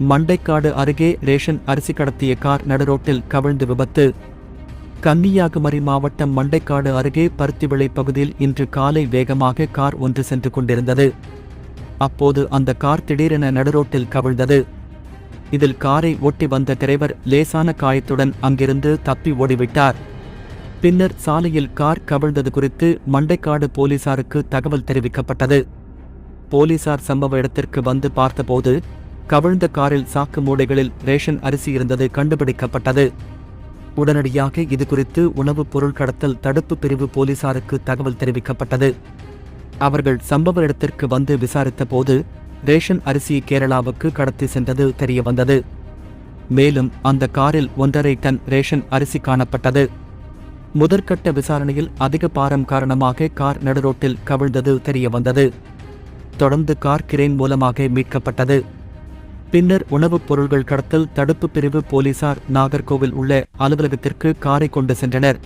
மண்டைக்காடு அருகே ரேஷன் அரிசி கடத்திய கார் நடுரோட்டில் கவிழ்ந்து விபத்து. கன்னியாகுமரி மாவட்டம் மண்டைக்காடு அருகே பருத்திவிளை பகுதியில் இன்று காலை வேகமாக கார் ஒன்று சென்று கொண்டிருந்தது. அப்போது அந்த கார் திடீரென நடுரோட்டில் கவிழ்ந்தது. இதில் காரை ஓட்டி வந்த டிரைவர் லேசான காயத்துடன் அங்கிருந்து தப்பி ஓடிவிட்டார். பின்னர் சாலையில் கார் கவிழ்ந்தது குறித்து மண்டைக்காடு போலீசாருக்கு தகவல் தெரிவிக்கப்பட்டது. போலீசார் சம்பவ இடத்திற்கு வந்து பார்த்தபோது கவிழ்ந்த காரில் சாக்கு மூடைகளில் ரேஷன் அரிசி இருந்தது கண்டுபிடிக்கப்பட்டது. உடனடியாக இது குறித்து உணவுப் பொருள் கடத்தல் தடுப்பு பிரிவு போலீசாருக்கு தகவல் தெரிவிக்கப்பட்டது. அவர்கள் சம்பவ இடத்திற்கு வந்து விசாரித்தபோது ரேஷன் அரிசி கேரளாவுக்கு கடத்தி சென்றது தெரியவந்தது. மேலும் அந்த காரில் ஒன்றரை டன் ரேஷன் அரிசி காணப்பட்டது. முதற்கட்ட விசாரணையில் அதிக பாரம் காரணமாக கார் நடுரோட்டில் கவிழ்ந்தது தெரியவந்தது. தொடர்ந்து கார் கிரேன் மூலமாக மீட்கப்பட்டது. பின்னர் உணவுப் பொருள்கள் கடத்தல் தடுப்பு பிரிவு போலீசார் நாகர்கோவில் உள்ள அலுவலகத்திற்கு காரை கொண்டு சென்றனர்.